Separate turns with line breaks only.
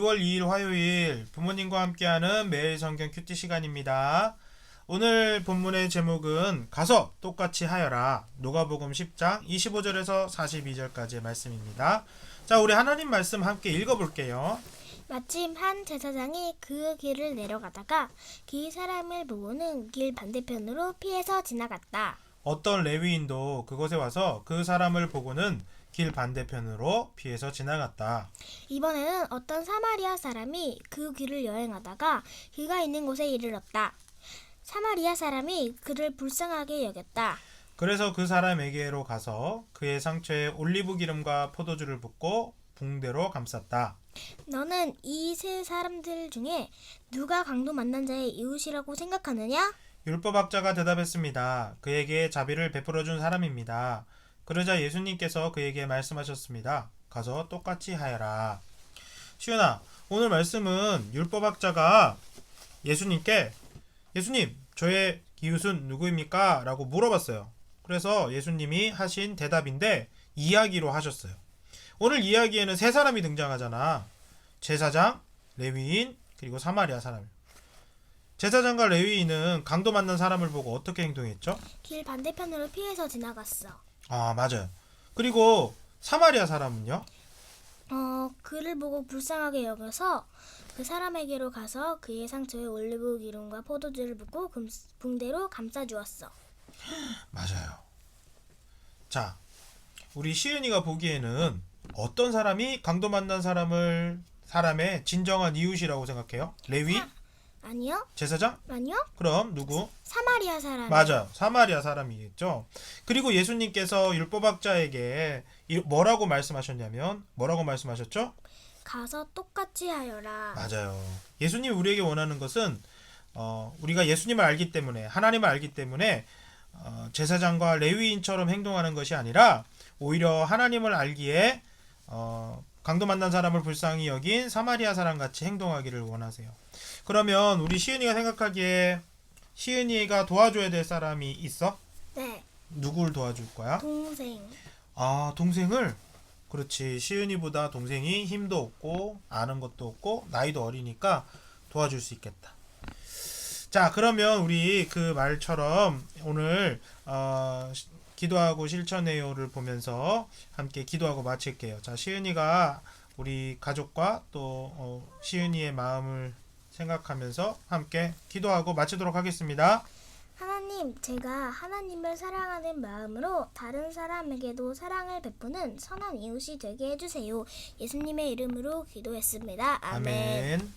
2월 2일 화요일 부모님과 함께하는 매일 성경 큐티 시간입니다. 오늘 본문의 제목은 가서 똑같이 하여라. 누가복음 10장 25절에서 42절까지의 말씀입니다. 자, 우리 하나님 말씀 함께 읽어 볼게요.
마침 한 제사장이 그 길을 내려가다가 그 사람을 보고는 길 반대편으로 피해서 지나갔다.
어떤 레위인도 그곳에 와서 그 사람을 보고는 길 반대편으로 피해서 지나갔다.
이번에는 어떤 사마리아 사람이 그 길을 여행하다가 그가 있는 곳에 이르렀다. 사마리아 사람이 그를 불쌍하게 여겼다.
그래서 그 사람에게로 가서 그의 상처에 올리브 기름과 포도주를 붓고 붕대로 감쌌다.
너는 이 세 사람들 중에 누가 강도 만난 자의 이웃이라고 생각하느냐?
율법학자가 대답했습니다. 그에게 자비를 베풀어 준 사람입니다. 그러자 예수님께서 그에게 말씀하셨습니다. 가서 똑같이 하여라. 시윤아, 오늘 말씀은 율법학자가 예수님께 예수님, 저의 이웃은 누구입니까? 라고 물어봤어요. 그래서 예수님이 하신 대답인데 이야기로 하셨어요. 오늘 이야기에는 세 사람이 등장하잖아. 제사장, 레위인, 그리고 사마리아 사람. 제사장과 레위인은 강도 만난 사람을 보고 어떻게 행동했죠?
길 반대편으로 피해서 지나갔어.
아, 맞아요. 그리고 사마리아 사람은요?
어, 그를 보고 불쌍하게 여겨서 그 사람에게로 가서 그의 상처에 올리브 기름과 포도주를 붓고 금, 붕대로 감싸 주었어.
맞아요. 자, 우리 시은이가 보기에는 어떤 사람이 강도 만난 사람을 사람의 진정한 이웃이라고 생각해요? 레위?
아니요?
제사장?
아니요?
그럼 누구?
사마리아 사람.
맞아요. 사마리아 사람이겠죠. 그리고 예수님께서 율법학자에게 이- 뭐라고 말씀하셨냐면 뭐라고 말씀하셨죠?
가서 똑같이 하여라.
맞아요. 예수님 우리에게 원하는 것은 어, 우리가 예수님을 알기 때문에 하나님을 알기 때문에 어, 제사장과 레위인처럼 행동하는 것이 아니라 오히려 하나님을 알기에 어, 강도 만난 사람을 불쌍히 여긴 사마리아 사람 같이 행동하기를 원하세요. 그러면 우리 시은이가 생각하기에 시은이가 도와줘야 될 사람이 있어?
네.
누굴 도와줄 거야?
동생.
아 동생을 그렇지 시은이보다 동생이 힘도 없고 아는 것도 없고 나이도 어리니까 도와줄 수 있겠다. 자 그러면 우리 그 말처럼 오늘 어, 시- 기도하고 실천해요를 보면서 함께 기도하고 마칠게요. 자 시은이가 우리 가족과 또 어, 시은이의 마음을 생각하면서 함께 기도하고 마치도록 하겠습니다.
하나님, 제가 하나님을 사랑하는 마음으로 다른 사람에게도 사랑을 베푸는 선한 이웃이 되게 해주세요. 예수님의 이름으로 기도했습니다. 아멘.
아멘.